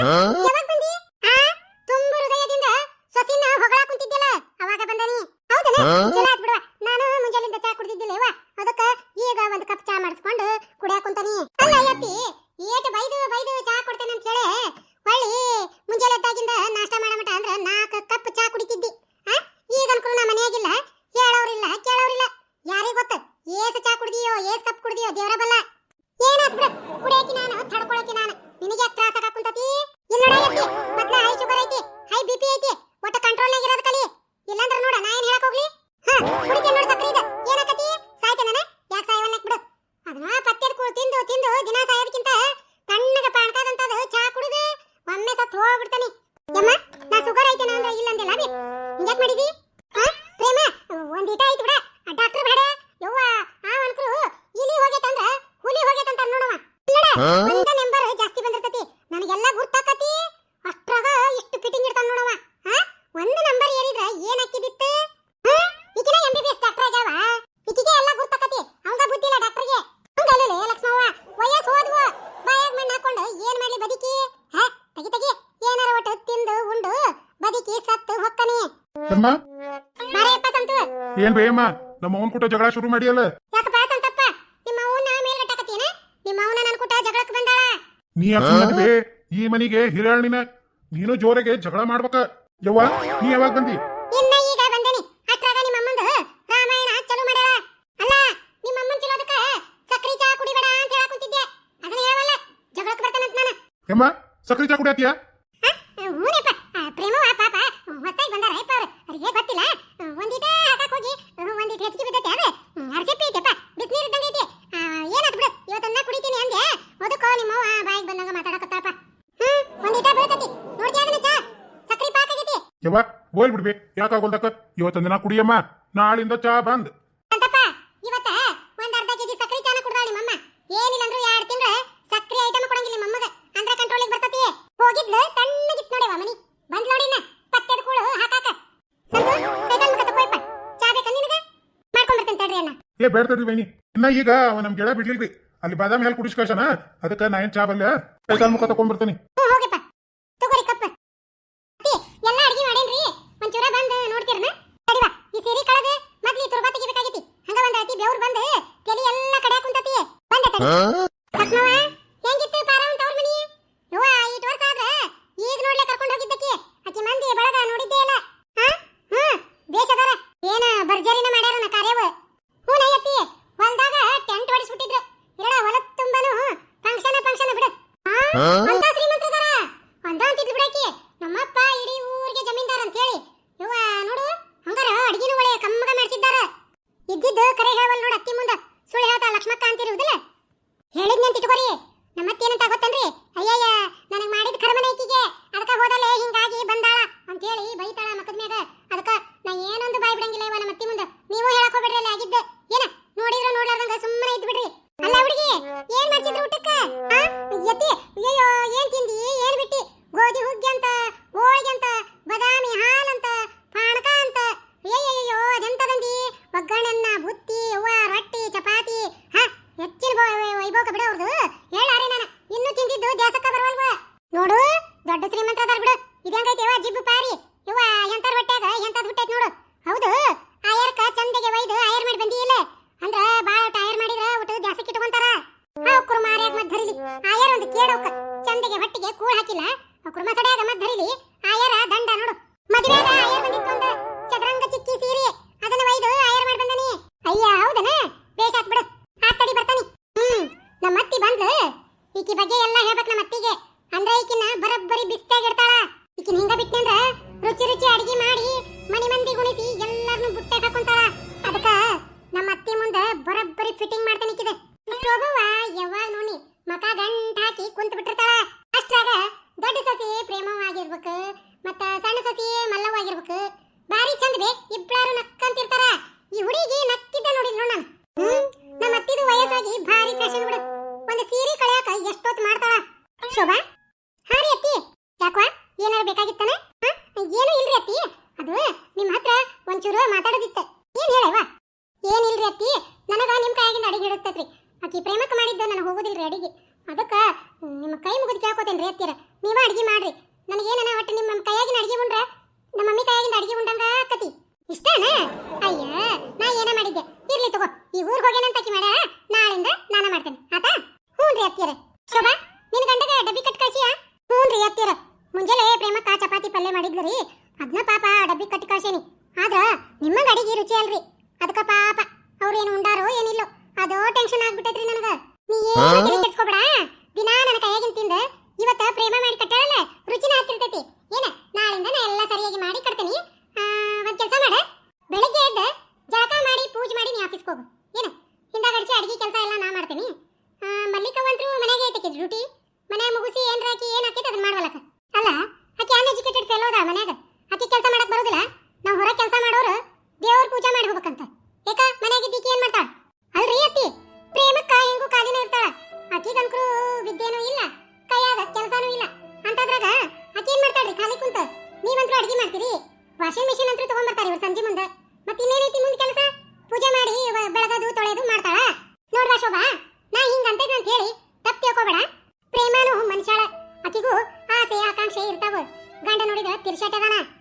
Hã? ಒಂದ ನಂಬರ್ ಜಾಸ್ತಿ ಬಂದಿರ್ತತಿ. ನನಗೆಲ್ಲ ಗುರ್ತಾಕತಿ ಅಷ್ಟ್ರಾಗ ಇಷ್ಟು ಫಿಟ್ಟಿಂಗ್ ಇರ್ತಾನ ನೋಡವ ಹಾ? ಒಂದು ನಂಬರ್ ಏರಿದ್ರ ಏನ್ ಹಾಕಿದಿತ್ತು? ಹಾ? ಈಕಿನ M B B S doctor ಆಗ್ಯಾವ. ಈಕಿಗೆ ಎಲ್ಲ ಗುರ್ತಾಕತಿ ಅವಂಗ ಬುದ್ಧಿ ಇಲ್ಲ ಡಾಕ್ಟರ್ಗೆ ಹಂಗಲ್ಲ ಲಕ್ಷ್ಮವ್ವ. ವಯಸ್ಸು ಹೋದ್ವು ಬಾಯಾಗ ಮಣ್ಣು ಹಾಕೊಂಡು ಏನ್ ಮಾಡ್ಲಿ ಬದುಕಿ? ಹಾ? ತಗಿ ತಗಿ. ಏನಾರ ಒಟ್ಟು ತಿಂದು ಉಂಡು ಬದುಕಿ ಸತ್ತು ಹೊಕ್ಕನಿ. ಅಮ್ಮ? ಮಾರೇಪ್ಪ ಸಂತು. ಏನ್ ಬೇಯಮ್ಮ ನಮ್ಮ ಅವನ್ ಕೂಟ ಜಗಳ ಶುರು ಮಾಡಿಯಲ್ಲ? ಯಾಕಪ್ಪ ಸಂತಪ್ಪ? ನಿಮ್ಮ ಅವನ ಮೇಲ್ಗಟ್ಟಕತ್ತೀನ ನಿಮ್ಮ ಅವನ ಜಗಳಕ್ಕೆ ಬಂದಾಳ? ನೀ ಯಾಕ್ ಈ ಮನಿಗೆ ಹಿರಾಣಿನ ನೀನು ಜೋರಾಗೆ ಜಗಳ ಮಾಡ್ಬೇಕ. ಯವ್ವ ನೀ ಯಾವಾಗ ಬಂದಿ? ಇನ್ನ ಈಗ ಬಂದೇನಿ. ಅತ್ರಾಗ ನಿಮ್ಮ ಅಮ್ಮಂದು ರಾಮಾಯಣ ಚಲು ಮಾಡಾಳ ಅಲ್ಲ ನಿಮ್ಮ ಅಮ್ಮನ್ ಚಲೋದಕ್ಕ ಸಕ್ರಿ ಚಾ ಕುಡಿಬೇಡ ಅಂತ ಹೇಳಕ್ ಕೂತಿದ್ದೆ. ಅದನ್ನ ಹೇಳವಲ್ಲ ಜಗಳಕ್ಕೆ ಬರ್ತಾನಂತ ನಾನು. ಯಮ್ಮ ಸಕ್ರಿ ಚಾ ಕುಡಿಯತ್ತೀಯ? ಪ್ರೇಮವ ಪಾಪ ಹೊತ್ತಾಗಿ ಬಂದಾರ ಯಪ್ಪ ಅವ್ರು ಅವ್ರಿಗೆ ಗೊತ್ತಿಲ್ಲ. ಒಂದಿಟ ಹಾಕಕ್ ಹೋಗಿ ಒಂದಿಟ ಹೆಚ್ಚಿಗೆ ಬಿದ್ದೈತೆ ಅದು ಅರ್ಜೆಪ್ಪಿ ಐತೆಪ್ಪ ಬಿಸಿನೀರು ಇದ್ದಂಗೆ ಐತಿ ಏನಾತ್ ಬಿಡು ಇವತ್ತನ್ನ ಕುಡಿತೀನಿ ಅಂದೆ ಅದಕ್ಕೋ ನಿಮ್ಮವ್ವ ಬಾಯಿಗೆ ಬಂದಂಗ ಮಾತಾಡಕತ್ತಾಳಪ್ಪ ಹ್ಮ್ ಒಂದಿಟ ಬೀಳ್ತೈತಿ ನೋಡ್ತೀಯ ಅದನ್ನ ಚಾ ಸಕ್ರಿ ಪಾಕ ಆಗೈತಿ ಯವ್ವ ಹೋಲ್ ಬಿಡ್ಬೇ. ಯಾಕಾಗೋಲ್ದಕ್ಕ ಇವತ್ತೊಂದಿನ ದಿನ ಕುಡಿಯಮ್ಮ. ನಾಳಿಂದ ಚಾ ಬಂದ್. ಅಂತಪ್ಪ ಇವತ್ತ ಒಂದ್ ಅರ್ಧ ಕೆಜಿ ಸಕ್ಕರೆ ಚಾನ ಕುಡ್ದಾಳ ನಿಮ್ಮಮ್ಮ ಏನಿಲ್ಲ ಅಂದ್ರೂ ಎರಡ್ ತಿಂಗಳ ಸಕ್ಕರೆ ಐಟಮ್ ಕೊಡಂಗಿಲ್ಲ ನಿಮ್ಮಮ್ಮಗ. ಅಂದ್ರ ಕಂಟ್ರೋಲಿಗೆ ಬರ್ತತಿ. ಹೋಗಿದ್ಲು ತಣ್ಣಗಿತ್ ನೋಡಿವ ಮನಿ. ಬಂದ್ ನೋಡಿನ ಪತ್ತೆದ ಕೂಳು ಹಾಕಾಕ. ಸಂತು ಕೈಕಾಲ್ ಮುಖ ತಕೋಯಪ್ಪ ಚಾ ಬೇಕಾ ನಿನಗ? ಮಾಡ್ಕೊಂಡ್ ಬರ್ತೇನೆ ತಡ್ರಿ ಅಣ್ಣ. ಏ ಬೇಡ ತಡ್ರಿ ಬೈನಿ ಇನ್ನ ಈಗ ಅವ ನಮ್ ಗೆಳ ಬಿಡ್ಲಿಲ್ರಿ. ಅಲ್ಲಿ ಬಾದಾಮಿ ಹಾಲು ಕುಡಿಸ್ ಕಳ್ಸನ ಅದಕ್ಕ ನಾ ಏನ್ ಚಾ ಬಲ್ಲ ಕೈಕಾಲ್ ಮುಖ ತಕೊಂಡ್ಬರ್ತೀನಿ ಬರ್ತೀನಿ. ಹೋಗಿಪ್ಪ ತಗೋರಿ ಕಪ್ಪ ಅತ್ತಿ ಎಲ್ಲ ಅಡಿಗೆ ಮಾಡೇನ್ರಿ ಒಂಚೂರ ಬಂದು ನೋಡ್ತೀರನ ತಡಿವಾ ಈ ಸೀರೆ ಕಳೆದ ಮೊದ್ಲು ಈ ತುರ್ಬಾ ತೆಗಿಬೇಕಾಗೈತಿ ಹಂಗ ಒಂದ್ ಅತಿ ಬೆವ್ರು ಬಂದು ತಲಿ ಎಲ್ಲ ಕಡೆ ಕುಂತತಿ ಲಕ್ಷ್ಮವ್ವ ಹೆಂಗಿತ್ತು ಅವ್ರ ಮನಿ? ಯವ್ವ ಇಟ್ ವರ್ಷ ಆದ್ರ ಈಗ ನೋಡ್ಲೆ ಕರ್ಕೊಂಡು ಹೋಗಿದ್ದಕ್ಕೆ. ಆಕಿ ಮಂದಿ ಬಳಗ ನೋಡಿದ್ದೇ ಇಲ್ಲ. ಹಾ? ಹ್ಮ್ ದೇಶದರ ಏನ ಭರ್ಜರಿನ ಮಾಡ್ಯಾರನ ಕಾರ್ಯವ? ಹ್ಞೂ ನಯ್ಯತ್ತಿ ಹೊಲ್ದಾಗ ಟೆಂಟ್ ಹೊಡಿಸ್ಬಿಟ್ಟಿದ್ರು ಇರಡ ಹೊಲದ ತುಂಬಾನು ಫಂಕ್ಷನ್ ಫಂಕ್ಷನ್ ಬಿಡು ಹಾ ಅಂತ ಶ್ರೀಮಂತದಾರ ಒಂದ ಅಂತಿದ್ಲು ಬಿಡಾಕಿ ನಮ್ಮಪ್ಪ ಇಡೀ ಊರಿಗೆ ಜಮೀನ್ದಾರ ಅಂತ ಹೇಳಿ ಇವ ನೋಡು ಹಂಗಾರ ಅಡಿಗೆನೂ ಒಳ್ಳೆ ಕಮ್ಮಗ ಮಾಡಿಸಿದ್ದಾರ ಇದ್ದಿದ್ದು ಕರೆ ಹೇಳವಲ್ ನೋಡು ಅತ್ತಿ ಮುಂದ ಸುಳ್ಳು ಹೇಳ್ತಾ ಲಕ್ಷ್ಮಕ್ಕ ಅಂತಿರುವುದಿಲ್ಲ ಹೇಳಿದ್ನಿ ಅಂತ ಇಟ್ಕೋರಿ ನಮ್ಮತ್ತೇನಂತ ಗೊತ್ತೇನ್ರಿ ಅಯ್ಯಯ್ಯ ನನಗ್ ಮಾಡಿದ ಕರ್ಮನ ಈಕಿಗೆ ಅದಕ್ಕ ಹೋದಲೆ ಹಿಂಗಾಗಿ ಬಂದಾಳ ಅಂತ ಹೇಳಿ ಬೈತಾಳ ಮಕ್ಕದ ಮ್ಯಾಗ ಅದಕ್ಕ ನಾ ಏನೊಂದು ಬಾಯ್ ಬಿಡಂಗಿಲ್ಲ ಇವ ನಮ್ಮ ಅತ್ತಿ ಮುಂದ ನೀವು ಹೇಳಕ್ ಹೋಗ್ಬೇಡ್ರಿ ಅಲ್ಲಿ ಆಗಿದ್ದ ಏನ ನೋಡಿದ್ರು ನೋಡ್ಲಾರ್ದಂಗ ಸುಮ್ಮನೆ ಇದ್ ಬಿಡ್ರಿ ಅಲ್ಲ ಹುಡುಗಿ ಏನ್ ಮಾಡ್ಸಿದ್ರು ಊಟಕ್ಕ ಆ? ಎತ್ತಿ ಅಯ್ಯಯ್ಯೋ ಏನ್ ತಿಂದಿ ಏನ್ ಬಿಟ್ಟಿ ಗೋಧಿ ಹುಗ್ಗಿ ಅಂತ ಹೋಳಿಗೆ ಅಂತ ಬಾದಾಮಿ ಹಾಲಂತ ಪಾಣಕ ಅಂತ ಅಯ್ಯಯ್ಯೋ ಅದೆಂತದಂದಿ ಒಗ್ಗರಣೆನ್ನ ಬುತ್ತಿ ಅವ್ವ ರೊಟ್ಟಿ ಚಪಾತಿ ಹ ಹೆಚ್ಚಿನ ಬ- ವೈಭೋಗ ಬಿಡ ಅವ್ರದು ಹೇಳಾರೆ ನಾನು ಇನ್ನೂ ತಿಂದಿದ್ದು ದೇಶಕ್ಕ ಬರವಲ್ವ ನೋಡು ದೊಡ್ಡ ಶ್ರೀಮಂತ ಅದಾರ ಬಿಡು ಇದಂಗೈತಿ ಯವ್ವ ಜಿಬ್ಬು ಪಾರಿ ಯವ್ವ ಎಂತರ ಹೊಟ್ಯಾಗ ಎಂತದ್ ಹುಟ್ಟೈತ್ ನೋಡು ಹೌದು ಆಯರ್ಕ ಚಂದಗೆ ಒಯ್ದು ಆಯರ್ ಮಾಡಿ ಬಂದಿ ಇಲ್ಲ ಅಂದ್ರ ಬಾಳ ಟೈರ್ ಮಾಡಿದ್ರ ಒಟ್ಟು ಜಾಸ್ತಿ ಇಟ್ಕೊಂತಾರ ಅವ್ಕರು ಮಾರ್ಯಾಗ ಮತ್ ಧರಿಲಿ ಆಯರ್ ಒಂದು ಕೇಳೋಕ ಚಂದಗೆ ಹೊಟ್ಟಿಗೆ ಕೂಳ್ ಹಾಕಿಲ್ಲ ಅವ್ಕರು ಮಸಡ್ಯಾಗ ಮತ್ ಧರಿಲಿ ಆಯರ ದಂಡ ನೋಡು. ಮದುವೆಯಾಗ ಆಯರ್ ಬಂದಿತ್ತು ಒಂದು ಚದರಂಗ ಚಿಕ್ಕಿ ಸೀರೆ. ಅದನ್ನ ಒಯ್ದು ಆಯರ್ ಮಾಡಿ ಬಂದನಿ. ಅಯ್ಯ, ಹೌದನ? ಬೇಷ ಆತ್ ಬಿಡು ಆತ್ ತಡಿ ಬರ್ತಾನಿ. ಹ್ಮ್, ನಮ್ಮ ಅತ್ತಿ ಬಂದ್ಲು. ಈಕಿ ಬಗ್ಗೆ ಎಲ್ಲ ಹೇಳ್ಬೇಕು ನಮ್ಮ ಅತ್ತಿಗೆ. ಅಂದ್ರೆ ಈಕಿನ ಬರಬ್ಬರಿ ಬಿಸ್ತಾಗ ಇಡ್ತಾಳ. ಈಕಿನ ಹಿಂಗ ಬಿಟ್ಟಂದ್ರ ರುಚಿ ರುಚಿ ಅಡಿಗೆ ಮಾಡಿ ಮನಿ ಮಂದಿ ಗುಣಿಸಿ ಎಲ್ಲಾರನು ಬುಟ್ಟೆ ಹಾಕೊಂತಾಳ ಅದಕ್ಕ ನಮ್ಮ ಅತ್ತಿ ಮುಂದ ಬರಬ್ಬರಿ ಫಿಟ್ಟಿಂಗ್ ಮಾಡ್ತಾನೆ ಈಕಿದ ಶೋಭವ್ವ ಯಾವಾಗ ನೋಡಿ ಮಕ ಗಂಟ ಹಾಕಿ ಕುಂತ ಬಿಟ್ಟಿರ್ತಾಳ ಅಷ್ಟ್ರಾಗ ದೊಡ್ಡ ಸಸಿ ಪ್ರೇಮವಾಗಿರ್ಬೇಕು ಮತ್ತ ಸಣ್ಣ ಸಸಿ ಮಲ್ಲವಾಗಿರ್ಬೇಕು ಬಾರಿ ಚಂದ ಬೇ ಇಬ್ಳಾರು ನಕ್ಕಂತಿರ್ತಾರ ಈ ಹುಡುಗಿ ನಕ್ಕಿದ್ದ ನೋಡಿದ್ ನೋಡ್ ನಾನು ಹ್ಮ್ ನಮ್ಮ ಅತ್ತಿದು ವಯಸ್ಸಾಗಿ ಭಾರಿ ಫ್ಯಾಷನ್ ಬಿಡು ಒಂದು ಸೀರೆ ಕಳೆಯಕ ಎಷ್ಟೊತ್ತು ಮಾಡ್ತಾಳ ಶೋಭಾ ಹಾ ರೀ ಅತ್ತಿ ಯಾಕವಾ ಏನಾರ ಬೇಕಾಗಿತ್ತನ ಹಾ? ಏನು ಇಲ್ರಿ ಅತ್ತಿ? ಅದು ನಿಮ್ಮ ಹತ್ರ ಒಂಚೂರು ಮಾತಾಡೋದಿತ್ತ. ಏನ್ ಹೇಳವ್ವ? ಏನಿಲ್ರಿ ಅತ್ತಿ? ನನಗ ನಿಮ್ ಕೈಯಾಗಿಂದ ಅಡಿಗೆ ಹಿಡಿಸ್ತೈತ್ರಿ ಆಕಿ ಪ್ರೇಮಕ್ಕೆ ಮಾಡಿದ್ದು ನನಗೆ ಹೋಗೋದಿಲ್ರಿ ಅಡಿಗೆ. ರೀ ಗಂಡ ನೋಡಿದ್ರ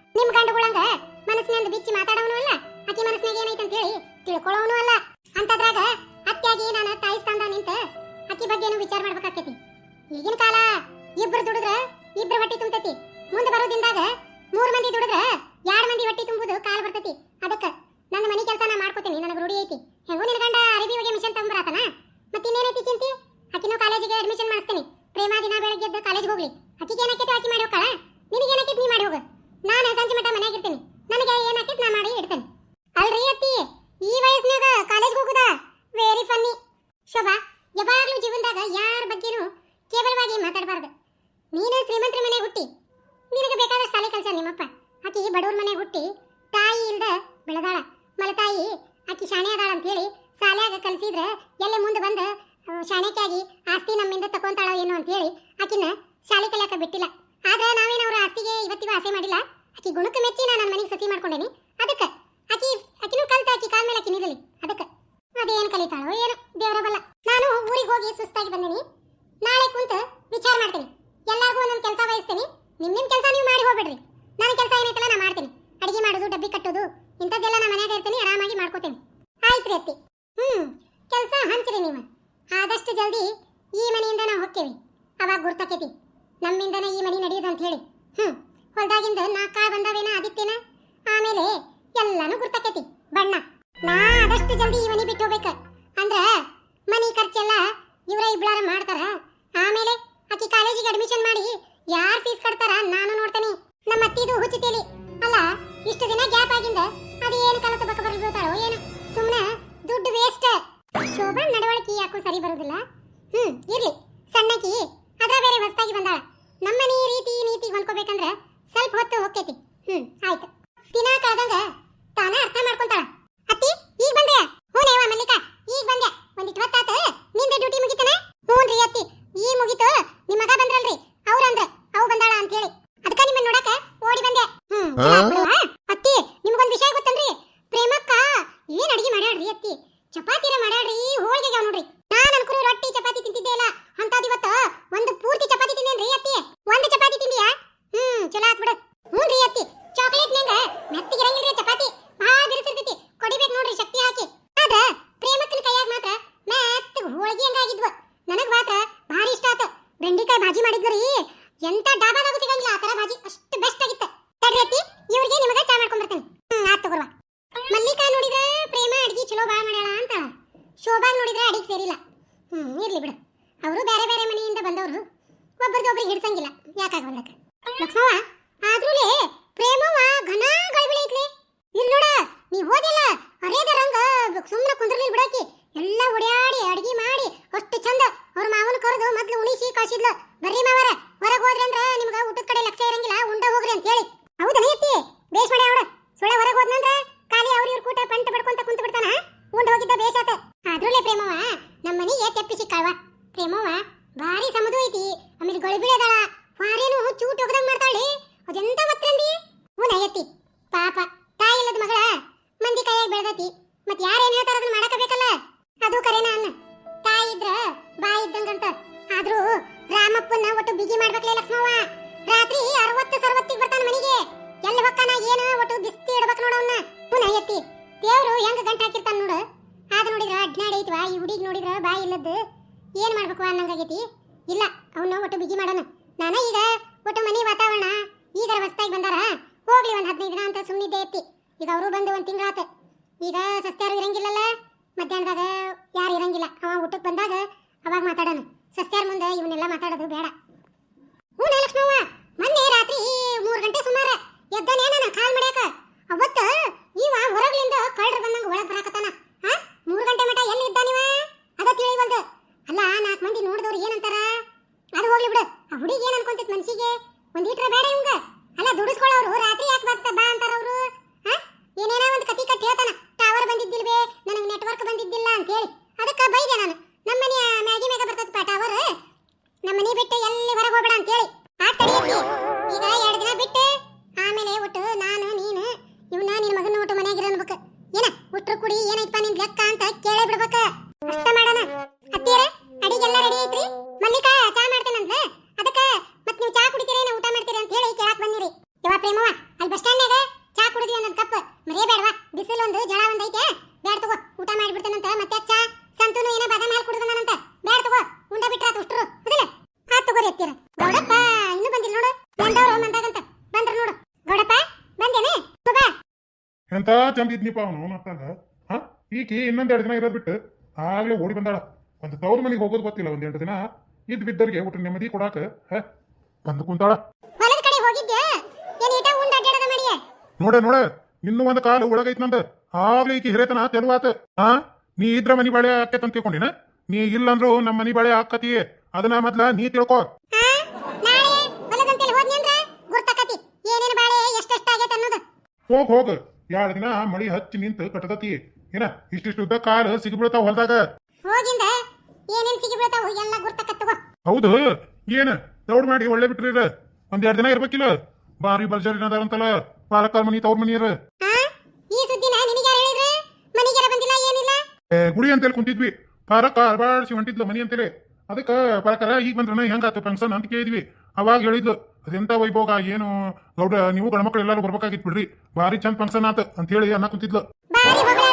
ಬಂದ ಶಾಣೆಕ್ಕಾಗಿ ಆಸ್ತಿ ನಮ್ಮಿಂದ ತಕೊಂತಾಳ ಏನು ಅಂತ ಹೇಳಿ ಆಕಿನ ಶಾಲೆ ಕಲಿಯಾಕ ಬಿಟ್ಟಿಲ್ಲ. ಆದ್ರೆ ನಾವೇನು ಅವ್ರ ಆಸ್ತಿಗೆ ಇವತ್ತಿಗೂ ಆಸೆ ಮಾಡಿಲ್ಲ? ಆಕಿ ಗುಣಕ್ಕೆ ಮೆಚ್ಚಿ ನಾನು ನನ್ನ ಮನೆಗೆ ಸಸಿ ಮಾಡ್ಕೊಂಡೇನಿ. ಅದಕ್ಕೆ ಆಕಿ, ಆಕಿನೂ ಕಲ್ತ ಆಕಿ ಕಾಲ ಮೇಲೆ ಆಕಿ ಅದಕ್ಕೆ ಅದೇನು ಕಲಿತಾಳೋ ಏನು ದೇವರ ನಾನು ಊರಿಗೆ ಹೋಗಿ ಸುಸ್ತಾಗಿ ಬಂದೇನಿ. ನಾಳೆ ಕುಂತ ವಿಚಾರ ಮಾಡ್ತೀನಿ. ಎಲ್ಲಾರ್ಗು ಒಂದೊಂದು ಕೆಲಸ ವಹಿಸ್ತೀನಿ ನಿಮ್ಮ ನಿಮ್ಮ ಕೆಲಸ ನೀವು ಮಾಡಿ ಹೋಗ್ಬೇಡ್ರಿ. ನನ್ನ ಕೆಲಸ ಏನೈತಲ್ಲ ನಾ ಮಾಡ್ತೀನಿ. ಅಡಿಗೆ ಮಾಡೋದು, ಡಬ್ಬಿ ಕಟ್ಟೋದು, ಇಂಥದ್ದೆಲ್ಲ ನಾ ಮನೆಯಾಗ ಇರ್ತೀನಿ, ಆರಾಮಾಗಿ ಮಾಡ್ಕೋತೀನಿ. ಆಯ್ತ್ರಿ ಅತ್ತಿ. ಹ್ಞೂ ಕೆಲಸ ಹಂಚ್ರಿ ನೀವು. ಆದಷ್ಟು ಜಲ್ದಿ ಈ ಮನೆಯಿಂದ ನಾವು ಹೋಗ್ತೀವಿ. ಅವಾಗ ಗುರ್ತಕೈತಿ. ನಮ್ಮಿಂದನೇ ಈ ಮನೆ ನಡೆಯುದು ಅಂತ ಹೇಳಿ. ಹ್ಞೂ ಹೊಲ್ದಾಗಿಂದ ಕಾ ಬಂದಾವೇನ ಆದಿತ್ಯನ? ಆಮೇಲೆ ಎಲ್ಲಾನು ಗುರ್ತಾಕೇತಿ. ಬಣ್ಣ. ನಾ ಆದಷ್ಟು ಜಲ್ದಿ ಈ ಮನೆ ಬಿಟ್ಟು ಹೋಗ್ಬೇಕ. ಅಂದ್ರ ಮನಿ ಖರ್ಚೆಲ್ಲ ಇವರ ಇಬ್ಳಾರ ಮಾಡ್ತಾರ. ಆಮೇಲೆ ಆಕಿ ಕಾಲೇಜಿಗೆ ಅಡ್ಮಿಷನ್ ಮಾಡಿ ಯಾರ್ ಫೀಸ್ ಕಟ್ತಾರ ನಾನು ನೋಡ್ತೇನೆ. ನಮ್ಮ ಅತ್ತಿದು ಹುಚ್ಚುತ್ತೇಲಿ ಅಲ್ಲ, ಇಷ್ಟು ದಿನ ಗ್ಯಾಪ್ ಆಗಿಂದ ಅದು ಏನು ಕಲತ ಬಕ್ಕ ಬರ್ತಾಳೋ ಏನು. ಸುಮ್ಮನೆ ಸರಿ ಬರೋದಿಲ್ಲ? ಹ್ಮ್ ಇರ್ಲಿ. ಸಣ್ಣಕಿ ಅದ್ರ ಬೇರೆ ಹೊಸದಾಗಿ ಬಂದಾಳ. ನಮ್ಮನೆ ರೀತಿ ನೀತಿ ಹೊಂದ್ಕೋಬೇಕಂದ್ರ ಸ್ವಲ್ಪ ಹೊತ್ತು ಹೋಗ್ತೈತಿ. ಹ್ಮ್ ಆಯ್ತು. ದಿನ ಕಳೆದಂಗ ತಾನ ಅರ್ಥ ಮಾಡ್ಕೊಂತಾಳ. ಅತ್ತಿ ಈಗ ಬಂದೆ ಹೂನೇವ ಮಲ್ಲಿಕ ಈಗ ಬಂದೆ ಒಂದಿಟ್ಟು ಹೊತ್ತಾತ ನಿಂದ ಡ್ಯೂಟಿ ಮುಗಿತನ? ಹ್ಞೂನ್ರಿ ಅತ್ತಿ ಈ ಮುಗಿತು ನಿಮ್ಮ ಮಗ ಬಂದ್ರಲ್ರಿ? ಅವ್ರಂದ್ರ ಅವು ಬಂದಾಳ ಅಂತ ಹೇಳಿ ಅದಕ್ಕ ನಿಮ್ಮನ್ನ ನೋಡಕ ಓಡಿ ಬಂದೆ ಹ್ಮ್. ಅತ್ತಿ ನಿಮ್ಗೊಂದ್ ವಿಷಯ ಗೊತ್ತನ್ರಿ? ಪ್ರೇಮಕ್ಕ ಏನ್ ಅಡಿಗೆ ಮಾಡ್ಯಾಳ್ರಿ ಅತ್ತಿ? ಚಪಾತಿರ ಮಾಡ್ಯಾಳ್ರಿ ಹೋಳಿಗೆ ನೋಡ್ರಿ ನಾನ್ ಅನ್ಕರು ರೊಟ್ಟಿ ಚಪಾತಿ ತಿಂತಿದ್ದೆ ಇಲ್ಲ ಅಂತದ್ ಇವತ್ತ ಒಂದು ಪೂರ್ತಿ ಚಪಾತಿ ತಿಂದೇನ್ರಿ ಅತ್ತಿ ಒಂದು ಚಪಾತಿ ತಿಂದಿಯಾ ಹ್ಮ್ ಚಲೋ ಆತ್ ಬಿಡು ಹ್ಞೂನ್ರಿ ಅತ್ತಿ ಚಾಕ್ಲೇಟ್ ನಂಗ ಮೆತ್ತಗಿರಂಗಿಲ್ರಿ ಚಪಾತಿ ಭಾಳ ಬಿರುಸಿರ್ತೈತಿ ಕೊಡಿಬೇಕು ನೋಡ್ರಿ ಶಕ್ತಿ ಹಾಕಿ ಆದ್ರ ಪ್ರೇಮಕ್ಕನ ಕೈಯಾಗ ಮಾತ್ರ ಮೆತ್ತಗ ಹೋಳಿಗೆ ಹಂಗಾಗಿದ್ವು ನನಗ್ ಮಾತ್ರ ಭಾರಿ ಇಷ್ಟ ಆತ ಬೆಂಡಿಕಾಯಿ ಭಾಜಿ ಮಾಡಿದ್ರಿ ಎಂತ ಡಾಬಾದಾಗೂ ಸಿಗಂಗಿಲ್ಲ ಆ ತರ ಭಾಜಿ ಅಷ್ಟು ಬೆಸ್ಟ್ ಆಗಿತ್ತು ತಡ್ರಿ ಅತ್ತಿ ಇವ್ರಿಗೆ ನಿಮಗ ಚಾ ಮಾಡ್ಕೊಂಡ್ ಬರ್ತೇನೆ ಹ್ಮ್ ಆತ್ ತಗೋರ್ವ ಮಲ್ಲಿಕಾ ನೋಡಿದ್ರ ಪ್ರೇಮ ಅಡ್ಗಿ ಚಲೋ ಬಾಯ್ ಮಾಡ್ಯಾಳ ಅಂತ. ಶೋಭಾ ನೋಡಿದ್ರೆ ಅಡಿಗೆ ಸೇರಿಲ್ಲ. ಹ್ಮ್, ಇರ್ಲಿ ಬಿಡು. ಅವರು ಬೇರೆ ಬೇರೆ ಮನೆಯಿಂದ ಬಂದವರು. ಒಬ್ಬರಿಗೊಬ್ರಿಗೆ ಹಿಡ್ಸಂಗಿಲ್ಲ. ಯಾಕಾಗ ಬಂದಕ್ಕ? ಲಕ್ಷ್ಮವ ಆದ್ರೂಲೆ ಪ್ರೇಮವ ಘನ ಗಳಬಿಳಿ ಐತ್ಲಿ. ಇಲ್ಲಿ ನೋಡ, ನೀ ಹೋದಿಲ್ಲ ಅರೇದ ರಂಗ ಸುಮ್ಮನೆ ಕುಂದ್ರಲಿಲ್ಲ ಬಿಡಾಕಿ. ಎಲ್ಲ ಓಡಾಡಿ ಅಡಿಗೆ ಮಾಡಿ, ಅಷ್ಟು ಚಂದ ಅವ್ರ ಮಾವನ ಕರೆದು ಮೊದ್ಲು ಉಣಿಸಿ ಕಳ್ಸಿದ್ಲು ಬರ್ರಿ ಮಾವರ, ಹೊರಗೆ ಹೋದ್ರಿ ಅಂದ್ರೆ ನಿಮ್ಗೆ ಊಟದ ಕಡೆ ಲಕ್ಷ ಇರಂಗಿಲ್ಲ, ಉಂಡ ಹೋಗ್ರಿ ಅಂತ ಹೇಳಿ. ಹೌದಾ ಐತಿ ಬೇಷ್ ಮಾಡ್ಯಾವ ಅಯ್ಯತ್ತಿ ದೇವ್ರು ಹೆಂಗ ಗಂಟ ಹಾಕಿರ್ತಾನ ನೋಡು. ಆದ ನೋಡಿದ್ರ ಅಡ್ನಾಡಿ ಐತ್ವಾ, ಈ ಹುಡುಗಿ ನೋಡಿದ್ರ ಬಾಯಿ ಇಲ್ಲದ್ದು. ಏನ್ ಮಾಡ್ಬೇಕು ಅನ್ನಂಗಾಗೈತಿ ಇಲ್ಲ ಅವನ್ನ ಒಟ್ಟು ಬಿಗಿ ಮಾಡೋಣ. ನಾನು ಈಗ ಒಟ್ಟು ಮನೆ ವಾತಾವರಣ, ಈಗ ಹೊಸ್ತಾಗಿ ಬಂದಾರ, ಹೋಗ್ಲಿ ಒಂದು ಹದಿನೈದು ದಿನ ಅಂತ ಸುಮ್ಮನಿದ್ದೆ ಐತಿ ಈಗ ಅವರು ಬಂದು ಒಂದು ತಿಂಗಳಾತ. ಈಗ ಸಸ್ತ್ಯಾರು ಇರಂಗಿಲ್ಲಲ್ಲ, ಮಧ್ಯಾಹ್ನದಾಗ ಯಾರು ಇರಂಗಿಲ್ಲ. ಅವ ಊಟಕ್ಕೆ ಬಂದಾಗ ಅವಾಗ ಮಾತಾಡೋಣ. ಸಸ್ತ್ಯಾರ ಮುಂದೆ ಇವನ್ನೆಲ್ಲ ಮಾತಾಡೋದು ಬೇಡ. ಹ್ಞೂ ಲಕ್ಷ್ಮವ್ವ ಮೊನ್ನೆ ರಾತ್ರಿ ಮೂರು ಗಂಟೆ ಸುಮಾರು ಎದ್ದನೇನ ಗೌಡಪ್ಪ ಇನ್ನು ಬಂದಿಲ್ಲ ನೋಡು. ಎಂದವ್ರು ಮಂದಾಗಂತ. ಬಂದ್ರ ನೋಡು. ಗೌಡಪ್ಪ ಬಂದೇನೆ? ತುಗ ಎಂತ ಚಂದ ಇದ್ನಿಪ್ಪ ಅವನು ಮತ್ತಾಗ ಹಾ? ಈಕಿ ಇನ್ನೊಂದ್ ಎರಡು ದಿನ ಇರೋದ್ ಬಿಟ್ಟು ಆಗ್ಲೇ ಓಡಿ ಬಂದಾಳ. ಒಂದು ತವ್ರ ಮನೆಗೆ ಹೋಗೋದು ಗೊತ್ತಿಲ್ಲ ಒಂದ್ ಎಂಟು ದಿನ. ಇದ್ ಬಿದ್ದವ್ರಿಗೆ ಊಟ ನೆಮ್ಮದಿ ಕೊಡಾಕ ಹ? ಬಂದು ಕುಂತಾಳ. ಹೊಲದ ಕಡೆ ಹೋಗಿದ್ದೆ ಏನ್ ಈಟ ಉಂಡ ಅಡ್ಡಾಡದ ಮಾಡಿಯೇ? ನೋಡ ನೋಡ. ಇನ್ನೂ ಒಂದು ಕಾಲು ಒಳಗೈತ್ ನಂದು. ಆಗ್ಲೇ ಈಕಿ ಹಿರೇತನ ತೆಲುವಾತ. ಹಾ? ನೀ ಇದ್ರ ಮನಿ ಬಳೆ ಆಕೇತ್ ಅಂತ ತಿಳ್ಕೊಂಡಿನ? ನೀ ಇಲ್ಲಂದ್ರು ನಮ್ಮ ಮನಿ ಬಾಳೆ ಆಕತಿ ಅದನ್ನ ಮೊದ್ಲ ನೀ ತಿಳ್ಕೊ ಆ ನಾಳೆ ಹೊಲದಂತೆಲ್ಲ ಹೋದ್ನಿ ಅಂದ್ರ ಗುರ್ತಾಕತಿ ಏನೇನು ಬಾಳೆ ಎಷ್ಟೆಷ್ಟ ಆಗೈತೆ ಅನ್ನೋದು ಹೋಗ್ ಹೋಗ. ಎರಡು ದಿನ ಮಳಿ ಹಚ್ಚಿ ನಿಂತು ಕಟ್ಟದತಿ ಏನ ಇಷ್ಟಿಷ್ಟು ಉದ್ದ ಕಾಲು ಸಿಗಿಬಿಡ್ತಾವ ಹೊಲ್ದಾಗ? ಹೋಗಿಂದ? ಏನೇನ್ ಸಿಗಿ ಬೀಳ್ತಾವು ಎಲ್ಲ ಗುರ್ತಾಕತ್ತವ ಹೌದು. ಏನ ದೌಡ್ ಮಾಡಿ ಒಳ್ಳೆ ಬಿಟ್ರಿ ಒಂದ್ ಎರಡ್ ದಿನ ಇರ್ಬೇಕಿಲ್ಲ? ಬಾರಿ ಬರ್ಜರಿ ಅದಾರಂತಲ್ಲ ಪಾಲಕ್ಕಾರ್ ಮನಿ ತವ್ರ ಮನಿ ಇರ? ಈ ಸುದ್ದಿನ ನಿನಗೆ ಯಾರು ಹೇಳಿದ್ರು? ಮನಿಗೆರ ಬಂದಿಲ್ಲ ಏನಿಲ್ಲ? ಏ, ಗುಡಿ ಅಂತೇಳಿ ಕುಂತಿದ್ವಿ. ಪಾರಕ್ಕ ಅರ್ಬಾಡ್ಸಿ ಹೊಂಟಿದ್ಲು ಮನಿ ಅಂತೇಳಿ. ಅದಕ್ಕ ಪಾರಕರ ಈಗ ಬಂದ್ರನ ಹೆಂಗಾತು ಫಂಕ್ಷನ್ ಅಂತ ಕೇಳಿದ್ವಿ. ಅವಾಗ ಹೇಳಿದ್ಲು. ಅದೆಂತ ವೈಭೋಗ ಏನು? ಗೌಡ್ರ ನೀವು ಗಣಮಕ್ಳು ಎಲ್ಲಾರು ಬರ್ಬೇಕಾಗಿತ್ ಬಿಡ್ರಿ. ಬಾರಿ ಚಂದ ಫಂಕ್ಷನ್ ಆತ ಅಂತ ಹೇಳಿ ಅನ್ನ ಕುಂತಿದ್ಲು. ಬಾರಿ ಬಿಡು.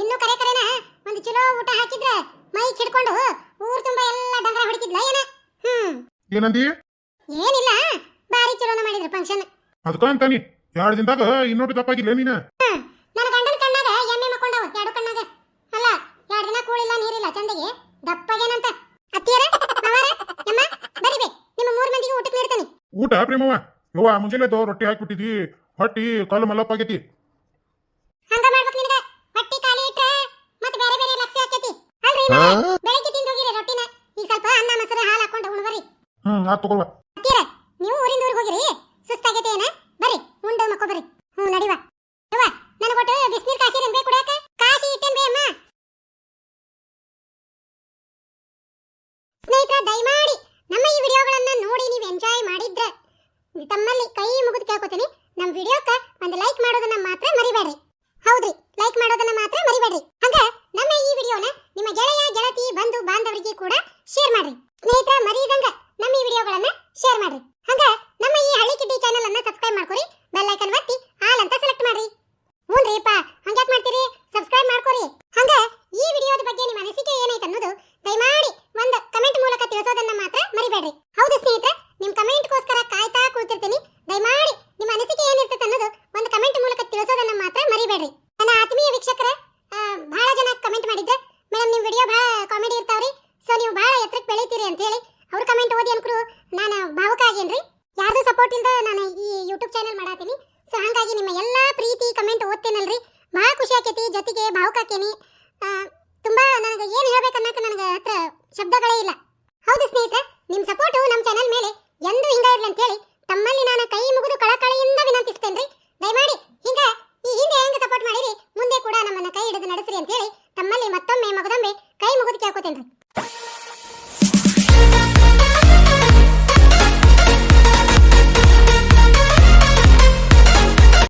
ಇನ್ನು ಕರೆ ಕರೆನ? ಒಂದು ಚಲೋ ಊಟ ಹಾಕಿದ್ರೆ ಮೈ ಕಿಡ್ಕೊಂಡು ಊರ್ ತುಂಬಾ ಎಲ್ಲ ಡಂಗರ ಹೊಡಿತಿದ್ಲ ಏನ? ಹ್ಮ್. ಏನಂದಿ? ಏನಿಲ್ಲ ಬಾರಿ ಚಲೋನ ಮಾಡಿದ್ರು ಫಂಕ್ಷನ್ ಅದಕ್ಕ ಅಂತಾನಿ ಎರಡ್ ದಿನದಾಗ ಇನ್ನೊಟ್ಟು ತಪ್ಪಾಗಿಲ್ಲ ನೀನ? ನನ್ನ ಗಂಡನ ಕಣ್ಣಾಗ ಎಮ್ಮೆ ಮಕ್ಕೊಂಡವ ಎರಡು ಕಣ್ಣಾಗ. ಅಲ್ಲ ಎರಡು ದಿನ ಕೂಳಿಲ್ಲ ನೀರಿಲ್ಲ ಚಂದಗೆ. ದಪ್ಪಗೇನಂತ ಅತ್ತಿಯರ ಮಾವಾರ ಯಮ್ಮ ಬರಿ ಬೇ ನಿಮ್ಮ ಮೂರ್ ಮಂದಿಗೆ ಊಟಕ್ಕೆ ನೀಡ್ತಾನೆ ಊಟ ಪ್ರೇಮವ್ವ ಯವ್ವ ಮುಂಜಾನೆ ಎದ್ದು ರೊಟ್ಟಿ ಹಾಕ್ಬಿಟ್ಟಿದ್ವಿ ಹೊಟ್ಟಿ ಕಲ್ಲು ಮಲ್ಲಪ್ಪಾಗೈತಿ. ಹಂಗ ಮಾಡ್ಬೇಕು ನಿನಗ? ಹೊಟ್ಟಿ ಖಾಲಿ ಇಟ್ರೆ ಮತ್ತೆ ಬೇರೆ ಬೇರೆ ಆಕೈತಿ. ಅಲ್ರಿ ಮಾವ, ಬೆಳಿಗ್ಗೆ ತಿಂದು ಹೋಗಿರಿ ರೊಟ್ಟಿನ. ಈಗ ಸ್ವಲ್ಪ ಅನ್ನ ಮೊಸರು ಹಾಲು ಹಾಕೊಂಡು ಉಣ್ಬರಿ ಹ್ಮ್ ಆತ್ ತಗೊಳ್ವ. ನೀವು ಊರಿಂದ ಊರಿಗೆ ಹೋಗಿರಿ? ಸುಸ್ತಾಗೈತೆ ಏನ? ಬರ್ರಿ ಉಂಡು ಮಕ್ಕೋ ಬರ್ರಿ ಹ್ಞೂ ನಡಿವ ಯವ್ವ ನನಗೊಟ್ಟು ಬಿಸಿನೀರು ಕಾಸಿರಿ ಬೇ ಕುಡಿಯಾಕ ಕಾಸಿ ಇಟ್ಟೇನ್ ಬೇ ಅಮ್ಮ ಸ್ನೇಹಿತರ ದಯಮಾಡಿ ನಮ್ಮ ಈ ವಿಡಿಯೋಗಳನ್ನ ನೋಡಿ ನೀವು ಎಂಜಾಯ್ ಮಾಡಿದ್ರೆ ತಮ್ಮಲ್ಲಿ ಕೈ ಮುಗಿದು ಕೇಳ್ಕೊತೀನಿ. ನಮ್ಮ ವಿಡಿಯೋಕ್ಕ ಒಂದು ಲೈಕ್ ಮಾಡೋದನ್ನ ಮಾತ್ರ ಮರಿಬೇಡ್ರಿ ಹೌದ್ರಿ ಲೈಕ್ ಮಾಡೋದನ್ನ ಮಾತ್ರ ಮರಿಬೇಡ್ರಿ ಹಂಗ ನಮ್ಮ ಈ ವಿಡಿಯೋನ ನಿಮ್ಮ ಗೆಳೆಯ ಗೆಳತಿ ಬಂಧು ಬಾಂಧವರಿಗೆ ಕೂಡ ಶೇರ್ ಮಾಡ್ರಿ ಸ್ನೇಹಿತರ ಮರೀದಂಗ ನಮ್ಮ ಈ ವಿಡಿಯೋಗಳನ್ನ ಶೇರ್ ಮಾಡ್ರಿ ಹಂಗ ನಮ್ಮ ಈ ಹಳ್ಳಿ ಕಿಡ್ಡಿ ಚಾನೆಲ್ ಅನ್ನ ಸಬ್ಸ್ಕ್ರೈಬ್ ಮಾಡ್ಕೊರಿ ಬೆಲ್ ಐಕನ್ ಒತ್ತಿ ಆಲ್ ಅಂತ ಸೆಲೆಕ್ಟ್ ಮಾಡ್ರಿ ಹ್ಞೂನ್ರಿಪ್ಪ ಹಂಗ್ಯಾಕ್ ಮಾಡ್ತೀರಿ ಸಬ್ಸ್ಕ್ರೈಬ್ ಮಾಡ್ಕೊರಿ ಹಂಗ ಈ ವಿಡಿಯೋದ ಬಗ್ಗೆ ನಿಮ್ಮ ಅನಿಸಿಕೆ ಏನೈತೆ ಅನ್ನೋದು ದಯಮಾಡಿ ಒಂದು ಕಮೆಂಟ್ ಮೂಲಕ ತಿಳಿಸೋದನ್ನ ಮಾತ್ರ ಮರಿಬೇಡ್ರಿ ಹೌದು ಸ್ನೇಹಿತರೆ ನಿಮ್ ಕಮೆಂಟ್ಗೋಸ್ಕರ ಕಾಯ್ತಾ ಕೂತಿರ್ತೀನಿ ದಯಮಾಡಿ ನಿಮ್ಮ ಅನಿಸಿಕೆ ಏನಿರ್ತೈತೆ ಅನ್ನೋದು ಒಂದು ಕಮೆಂಟ್ ಮೂಲಕ ತಿಳಿಸೋದನ್ನ ಮಾತ್ರ ಮರಿಬೇಡ್ರಿ ನನ್ನ ಆತ್ಮೀಯ ವೀಕ್ಷಕರ ಆ, ಬಹಳ ಜನ ಕಮೆಂಟ್ ಮಾಡಿದ್ರೆ ಮೇಡಮ್ ನಿಮ್ ವಿಡಿಯೋ ಬಹಳ ಕಾಮಿಡಿ ಇರ್ತಾವ್ರಿ ಸೊ ನೀವು ಬಹಳ ಎತ್ತರಕ್ಕೆ ಬೆಳಿತೀರಿ ಅಂತ ಹೇಳಿ ಅವ್ರ ಕಮೆಂಟ್ ಓದಿ ಅನ್ಕರು ನಾನು ಭಾವುಕ ಆಗೇನ್ರಿ ಯಾರ್ದು ಸಪೋರ್ಟ್ ಇಲ್ದ ನಾನು ಈ ಯೂಟ್ಯೂಬ್ ಚಾನೆಲ್ ಮಾಡಾತೀನಿ ಸೊ ಹಾಗಾಗಿ ನಿಮ್ಮ ಎಲ್ಲಾ ಪ್ರೀತಿ ಕಮೆಂಟ್ ಬಹಳ ಖುಷಿ ಆಕೈತಿ ಜೊತೆಗೆ ಭಾವುಕ ಆಕೇನಿ. ಆ, ತುಂಬಾ ನನಗೆ ಏನು ಹೇಳ್ಬೇಕನ್ನಕ ನನಗೆ ಹತ್ರ ಶಬ್ದಗಳೇ ಇಲ್ಲ. ಹೌದು ಸ್ನೇಹಿತರೆ ನಿಮ್ಮ ಸಪೋರ್ಟು ನಮ್ಮ ಚಾನೆಲ್ ಮೇಲೆ ಎಂದೂ ಹಿಂಗ ಇರಲಿ ಅಂತ ಹೇಳಿ ತಮ್ಮಲ್ಲಿ ನಾನು ಕೈ ಮುಗಿದು ಕಳಕಳಿಯಿಂದ ವಿನಂತಿಸ್ತೇನ್ರಿ. ದಯಮಾಡಿ ಹಿಂಗ ಈ ಹಿಂದೆ ಹೆಂಗ ಸಪೋರ್ಟ್ ಮಾಡಿರಿ ಮುಂದೆ ಕೂಡ ನಮ್ಮನ್ನ ಕೈ ಹಿಡಿದು ನಡೆಸ್ರಿ ಅಂತ ಹೇಳಿ ತಮ್ಮಲ್ಲಿ ಮತ್ತೊಮ್ಮೆ ಮಗದೊಮ್ಮೆ ಕೈ ಮುಗಿದು ಕೇಳ್ಕೊತೇನ್ರಿ.